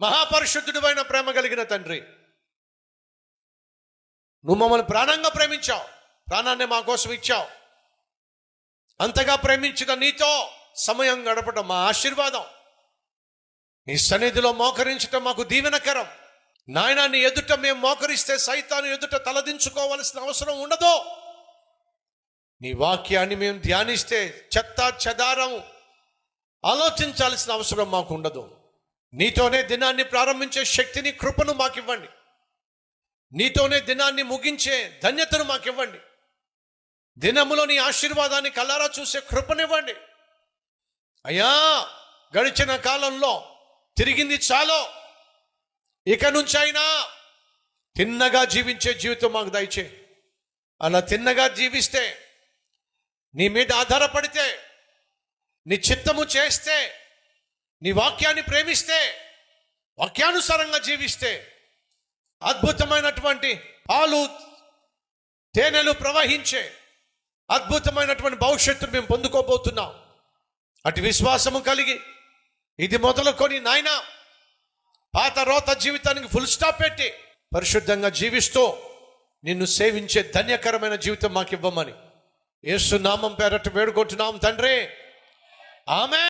మహాపరిశుద్ధుడు అయిన ప్రేమ కలిగిన తండ్రి. నువ్వు మమ్మల్ని ప్రాణంగా ప్రేమించావు. ప్రాణాన్ని మా కోసం ఇచ్చావు. అంతగా ప్రేమించిన నీతో సమయం గడపడం మా ఆశీర్వాదం. నీ సన్నిధిలో మోకరించటం మాకు దీవెనకరం. నాయన నీ ఎదుట మేము మోకరిస్తే సైతాన్ని ఎదుట తలదించుకోవలసిన అవసరం ఉండదు. నీ వాక్యాన్ని మేము ధ్యానిస్తే చెత్త చెదారం ఆలోచించాల్సిన అవసరం మాకు ఉండదు. నీతోనే దినాన్ని ప్రారంభించే శక్తిని కృపను మాకివ్వండి. నీతోనే దినాన్ని ముగించే ధన్యతను మాకివ్వండి. దినములో నీ ఆశీర్వాదాన్ని కల్లారా చూసే కృపనివ్వండి. అయ్యా గడిచిన కాలంలో తిరిగింది చాలో. ఇక నుంచి అయినా తిన్నగా జీవించే జీవితం మాకు దయచే. అలా తిన్నగా జీవిస్తే నీ మీద ఆధారపడితే నీ చిత్తము చేస్తే నీ వాక్యాన్ని ప్రేమిస్తే వాక్యానుసారంగా జీవిస్తే అద్భుతమైనటువంటి పాలు తేనెలు ప్రవహించే అద్భుతమైనటువంటి భవిష్యత్తును మేము పొందుకోబోతున్నాం. అటు విశ్వాసము కలిగి ఇది మొదలుకొని నాయన పాత రోత జీవితానికి ఫుల్ స్టాప్ పెట్టి పరిశుద్ధంగా జీవిస్తూ నిన్ను సేవించే ధన్యకరమైన జీవితం మాకు ఇవ్వమని ఏసునామం పేరట్టు వేడుకుంటున్నాం తండ్రి. ఆమె